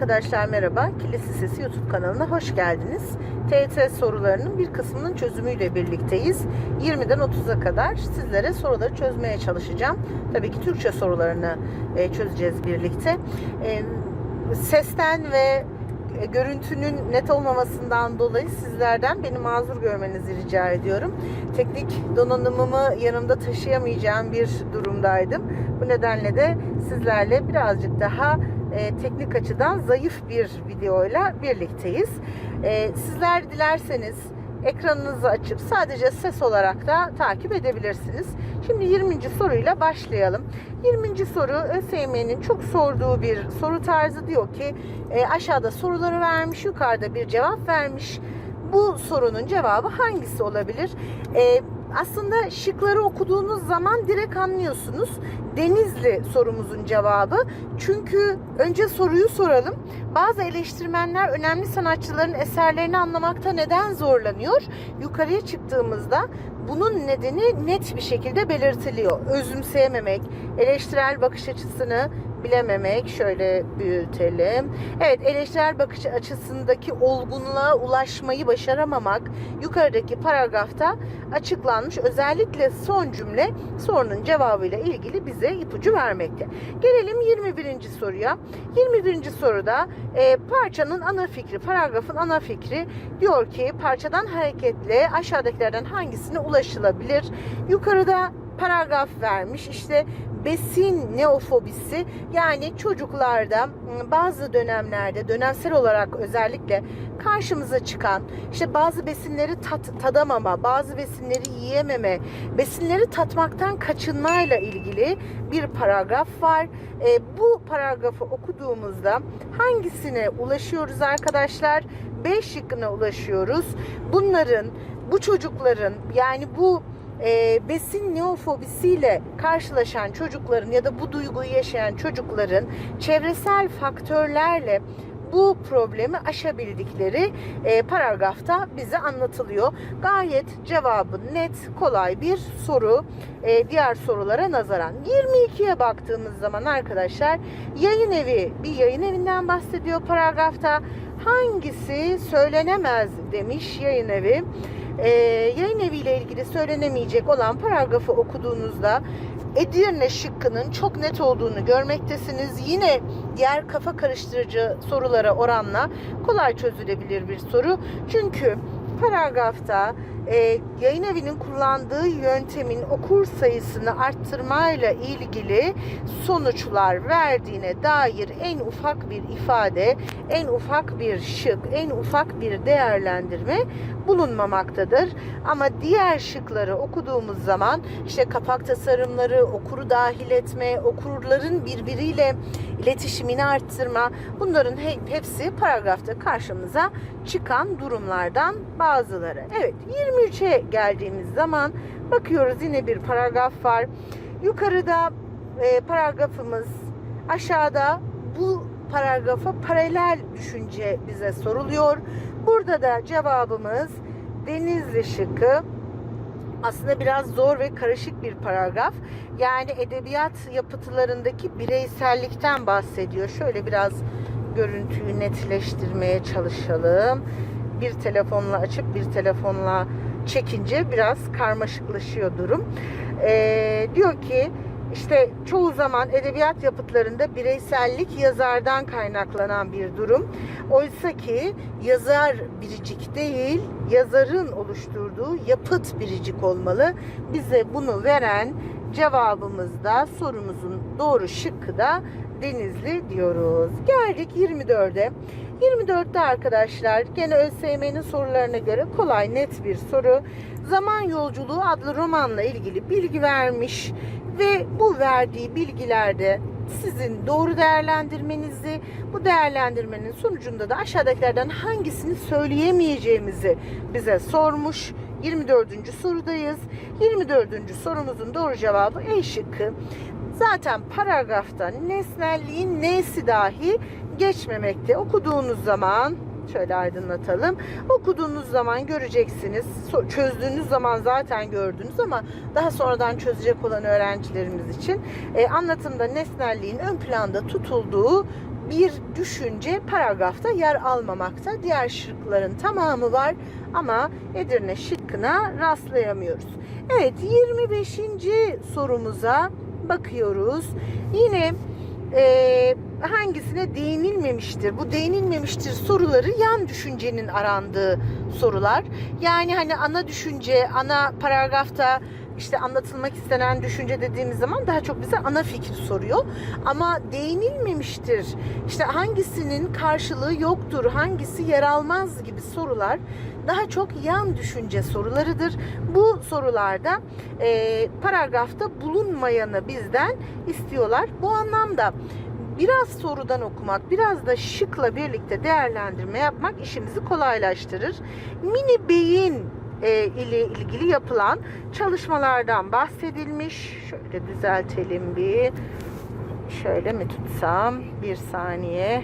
Arkadaşlar merhaba. Kilisi Sesi YouTube kanalına hoş geldiniz. TET sorularının bir kısmının çözümüyle birlikteyiz. 20'den 30'a kadar sizlere soruları çözmeye çalışacağım. Tabii ki Türkçe sorularını e, çözeceğiz birlikte. E, Sesten ve e, görüntünün net olmamasından dolayı sizlerden beni mazur görmenizi rica ediyorum. Teknik donanımımı yanımda taşıyamayacağım bir durumdaydım. Bu nedenle de sizlerle birazcık daha e, teknik açıdan zayıf bir videoyla birlikteyiz. E, sizler dilerseniz ekranınızı açıp sadece ses olarak da takip edebilirsiniz. Şimdi 20. soruyla başlayalım. 20. soru ÖSYM'nin çok sorduğu bir soru tarzı diyor ki e, aşağıda soruları vermiş, yukarıda bir cevap vermiş. Bu sorunun cevabı hangisi olabilir? E, aslında şıkları okuduğunuz zaman direkt anlıyorsunuz. Denizli sorumuzun cevabı. Çünkü önce soruyu soralım. Bazı eleştirmenler önemli sanatçıların eserlerini anlamakta neden zorlanıyor? Yukarıya çıktığımızda bunun nedeni net bir şekilde belirtiliyor. Özümseyememek, eleştirel bakış açısını bilememek. Şöyle büyütelim. Evet eleştirel bakış açısındaki olgunluğa ulaşmayı başaramamak yukarıdaki paragrafta açıklanmış. Özellikle son cümle sorunun cevabıyla ilgili bize ipucu vermekte. Gelelim 21. soruya. 21. soruda e, parçanın ana fikri, paragrafın ana fikri diyor ki parçadan hareketle aşağıdakilerden hangisine ulaşılabilir? Yukarıda paragraf vermiş. İşte besin neofobisi yani çocuklarda ıı, bazı dönemlerde dönemsel olarak özellikle karşımıza çıkan işte bazı besinleri tat, tadamama, bazı besinleri yiyememe, besinleri tatmaktan kaçınmayla ilgili bir paragraf var. E, bu paragrafı okuduğumuzda hangisine ulaşıyoruz arkadaşlar? B şıkkına ulaşıyoruz. Bunların bu çocukların yani bu e, besin neofobisiyle karşılaşan çocukların ya da bu duyguyu yaşayan çocukların çevresel faktörlerle bu problemi aşabildikleri e, paragrafta bize anlatılıyor. Gayet cevabı net, kolay bir soru e, diğer sorulara nazaran. 22'ye baktığımız zaman arkadaşlar yayın evi bir yayın evinden bahsediyor paragrafta. Hangisi söylenemez demiş yayın evi e, yayın eviyle ilgili söylenemeyecek olan paragrafı okuduğunuzda Edirne şıkkının çok net olduğunu görmektesiniz. Yine diğer kafa karıştırıcı sorulara oranla kolay çözülebilir bir soru. Çünkü paragrafta e, yayın evinin kullandığı yöntemin okur sayısını arttırmayla ilgili sonuçlar verdiğine dair en ufak bir ifade, en ufak bir şık, en ufak bir değerlendirme bulunmamaktadır. Ama diğer şıkları okuduğumuz zaman işte kapak tasarımları, okuru dahil etme, okurların birbiriyle iletişimini arttırma bunların hepsi paragrafta karşımıza çıkan durumlardan bazıları. Evet 23'e geldiğimiz zaman bakıyoruz yine bir paragraf var. Yukarıda e, paragrafımız aşağıda bu paragrafa paralel düşünce bize soruluyor. Burada da cevabımız Denizli şıkkı aslında biraz zor ve karışık bir paragraf. Yani edebiyat yapıtlarındaki bireysellikten bahsediyor. Şöyle biraz görüntüyü netleştirmeye çalışalım. Bir telefonla açıp bir telefonla çekince biraz karmaşıklaşıyor durum. Ee, diyor ki işte çoğu zaman edebiyat yapıtlarında bireysellik yazardan kaynaklanan bir durum. Oysa ki yazar biricik değil, yazarın oluşturduğu yapıt biricik olmalı. Bize bunu veren cevabımızda sorumuzun doğru şıkkı da Denizli diyoruz. Geldik 24'e. 24'te arkadaşlar gene ÖSYM'nin sorularına göre kolay net bir soru. Zaman Yolculuğu adlı romanla ilgili bilgi vermiş ve bu verdiği bilgilerde sizin doğru değerlendirmenizi, bu değerlendirmenin sonucunda da aşağıdakilerden hangisini söyleyemeyeceğimizi bize sormuş. 24. sorudayız. 24. sorumuzun doğru cevabı E şıkkı. Zaten paragrafta nesnelliğin nesi dahi geçmemekte. Okuduğunuz zaman şöyle aydınlatalım. Okuduğunuz zaman göreceksiniz. Çözdüğünüz zaman zaten gördünüz ama daha sonradan çözecek olan öğrencilerimiz için e, anlatımda nesnelliğin ön planda tutulduğu bir düşünce paragrafta yer almamakta. Diğer şıkların tamamı var ama Edirne şıkkına rastlayamıyoruz. Evet 25. sorumuza bakıyoruz. Yine e, hangisine değinilmemiştir? Bu değinilmemiştir soruları yan düşüncenin arandığı sorular. Yani hani ana düşünce, ana paragrafta işte anlatılmak istenen düşünce dediğimiz zaman daha çok bize ana fikri soruyor. Ama değinilmemiştir. İşte hangisinin karşılığı yoktur, hangisi yer almaz gibi sorular daha çok yan düşünce sorularıdır. Bu sorularda e, paragrafta bulunmayanı bizden istiyorlar. Bu anlamda biraz sorudan okumak, biraz da şıkla birlikte değerlendirme yapmak işimizi kolaylaştırır. Mini beyin e, ile ilgili yapılan çalışmalardan bahsedilmiş. Şöyle düzeltelim bir. Şöyle mi tutsam? Bir saniye.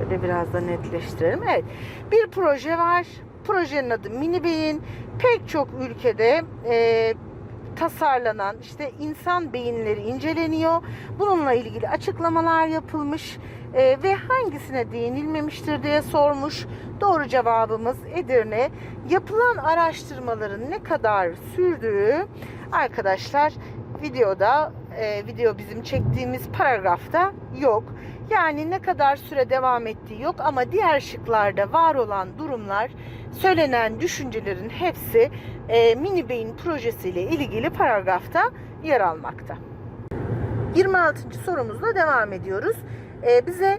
Şöyle biraz da netleştirelim. Evet. Bir proje var. Projenin adı Mini Beyin. Pek çok ülkede e, tasarlanan işte insan beyinleri inceleniyor. Bununla ilgili açıklamalar yapılmış e, ve hangisine değinilmemiştir diye sormuş. Doğru cevabımız Edirne. Yapılan araştırmaların ne kadar sürdüğü arkadaşlar videoda e, video bizim çektiğimiz paragrafta yok. Yani ne kadar süre devam ettiği yok ama diğer şıklarda var olan durumlar söylenen düşüncelerin hepsi e, mini beyin projesiyle ilgili paragrafta yer almakta. 26. sorumuzla devam ediyoruz. E, bize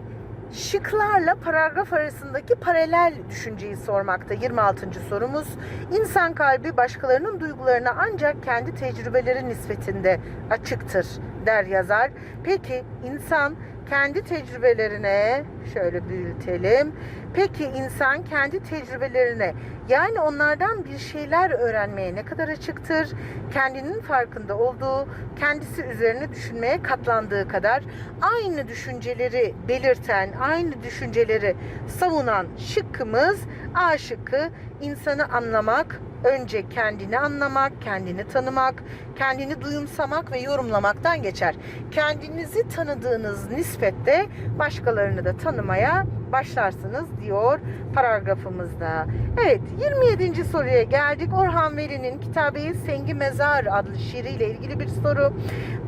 şıklarla paragraf arasındaki paralel düşünceyi sormakta 26. sorumuz. İnsan kalbi başkalarının duygularına ancak kendi tecrübeleri nispetinde açıktır der yazar. Peki insan kendi tecrübelerine şöyle büyütelim. Peki insan kendi tecrübelerine yani onlardan bir şeyler öğrenmeye ne kadar açıktır? Kendinin farkında olduğu, kendisi üzerine düşünmeye katlandığı kadar aynı düşünceleri belirten, aynı düşünceleri savunan şıkkımız A şıkkı insanı anlamak, önce kendini anlamak, kendini tanımak, kendini duyumsamak ve yorumlamaktan geçer. Kendinizi tanıdığınız nispette başkalarını da tanımaya başlarsınız diyor paragrafımızda. Evet 27. soruya geldik. Orhan Veli'nin Kitabe-i Sengi Mezar adlı şiiriyle ilgili bir soru.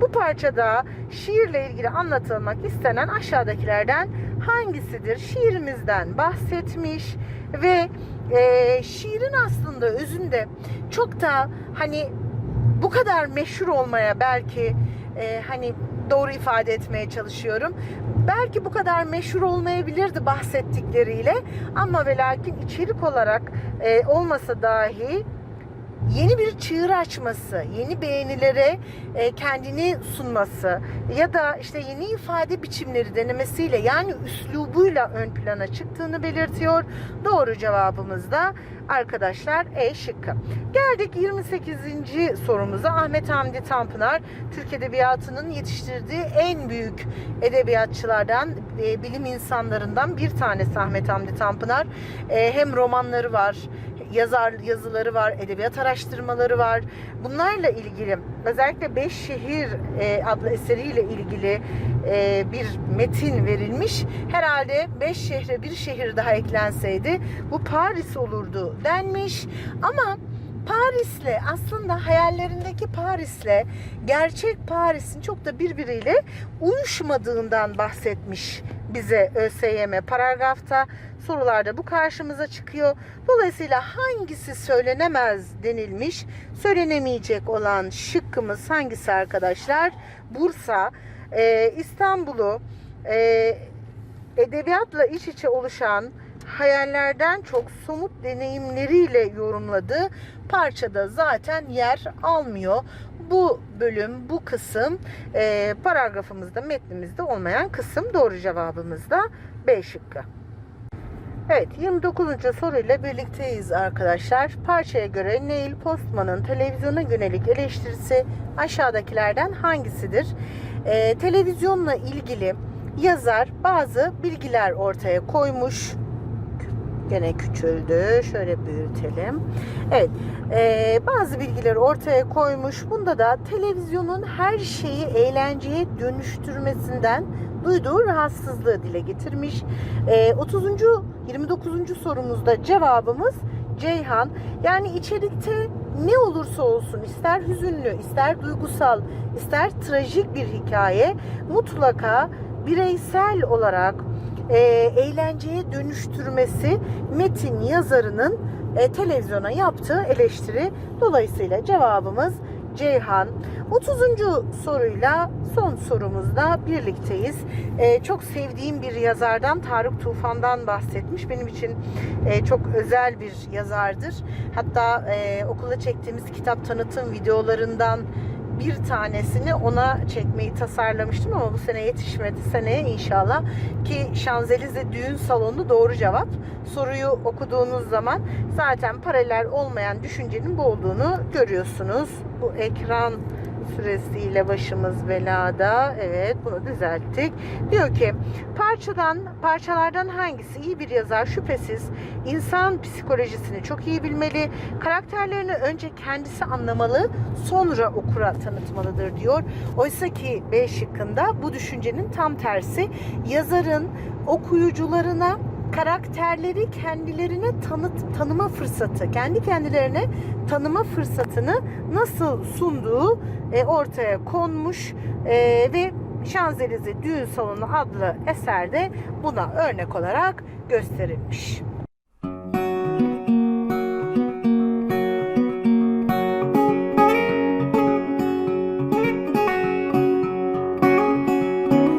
Bu parçada şiirle ilgili anlatılmak istenen aşağıdakilerden hangisidir? Şiirimizden bahsetmiş ve e, şiirin aslında özünde çok da hani bu kadar meşhur olmaya belki e, hani doğru ifade etmeye çalışıyorum. Belki bu kadar meşhur olmayabilirdi bahsettikleriyle ama ve lakin içerik olarak e, olmasa dahi yeni bir çığır açması, yeni beğenilere e, kendini sunması ya da işte yeni ifade biçimleri denemesiyle yani üslubuyla ön plana çıktığını belirtiyor. Doğru cevabımız da arkadaşlar E şıkkı. Geldik 28. sorumuza. Ahmet Hamdi Tanpınar Türk Edebiyatı'nın yetiştirdiği en büyük edebiyatçılardan, e, bilim insanlarından bir tanesi Ahmet Hamdi Tanpınar. E, hem romanları var, yazar yazıları var, edebiyat araştırmaları var. Bunlarla ilgili özellikle Beş Şehir e, adlı eseriyle ilgili e, bir metin verilmiş. Herhalde beş şehre bir şehir daha eklenseydi bu Paris olurdu denmiş. Ama Paris'le aslında hayallerindeki Paris'le gerçek Paris'in çok da birbiriyle uyuşmadığından bahsetmiş bize ÖSYM paragrafta sorularda bu karşımıza çıkıyor. Dolayısıyla hangisi söylenemez denilmiş. Söylenemeyecek olan şıkkımız hangisi arkadaşlar? Bursa, e, İstanbul'u e, edebiyatla iç içe oluşan hayallerden çok somut deneyimleriyle yorumladığı parçada zaten yer almıyor. Bu bölüm, bu kısım e, paragrafımızda, metnimizde olmayan kısım doğru cevabımız da B şıkkı. Evet 29. soruyla birlikteyiz arkadaşlar. Parçaya göre Neil Postman'ın televizyona yönelik eleştirisi aşağıdakilerden hangisidir? Ee, televizyonla ilgili yazar bazı bilgiler ortaya koymuş. Gene küçüldü. Şöyle büyütelim. Evet. e, bazı bilgileri ortaya koymuş. Bunda da televizyonun her şeyi eğlenceye dönüştürmesinden duyduğu rahatsızlığı dile getirmiş. E, 30. 29. sorumuzda cevabımız Ceyhan. Yani içerikte ne olursa olsun ister hüzünlü, ister duygusal, ister trajik bir hikaye mutlaka bireysel olarak e, eğlenceye dönüştürmesi metin yazarının e, televizyona yaptığı eleştiri. Dolayısıyla cevabımız Ceyhan. 30. soruyla son sorumuzda birlikteyiz. E, çok sevdiğim bir yazardan Tarık Tufan'dan bahsetmiş. Benim için e, çok özel bir yazardır. Hatta e, okula çektiğimiz kitap tanıtım videolarından bir tanesini ona çekmeyi tasarlamıştım ama bu sene yetişmedi. Seneye inşallah ki Şanzelize düğün salonu doğru cevap. Soruyu okuduğunuz zaman zaten paralel olmayan düşüncenin bu olduğunu görüyorsunuz. Bu ekran süresiyle başımız belada. Evet bunu düzelttik. Diyor ki parçadan parçalardan hangisi iyi bir yazar şüphesiz insan psikolojisini çok iyi bilmeli. Karakterlerini önce kendisi anlamalı sonra okura tanıtmalıdır diyor. Oysa ki B şıkkında bu düşüncenin tam tersi yazarın okuyucularına karakterleri kendilerine tanıt, tanıma fırsatı, kendi kendilerine tanıma fırsatını nasıl sunduğu e, ortaya konmuş e, ve Şanzelize Düğün Salonu adlı eserde buna örnek olarak gösterilmiş.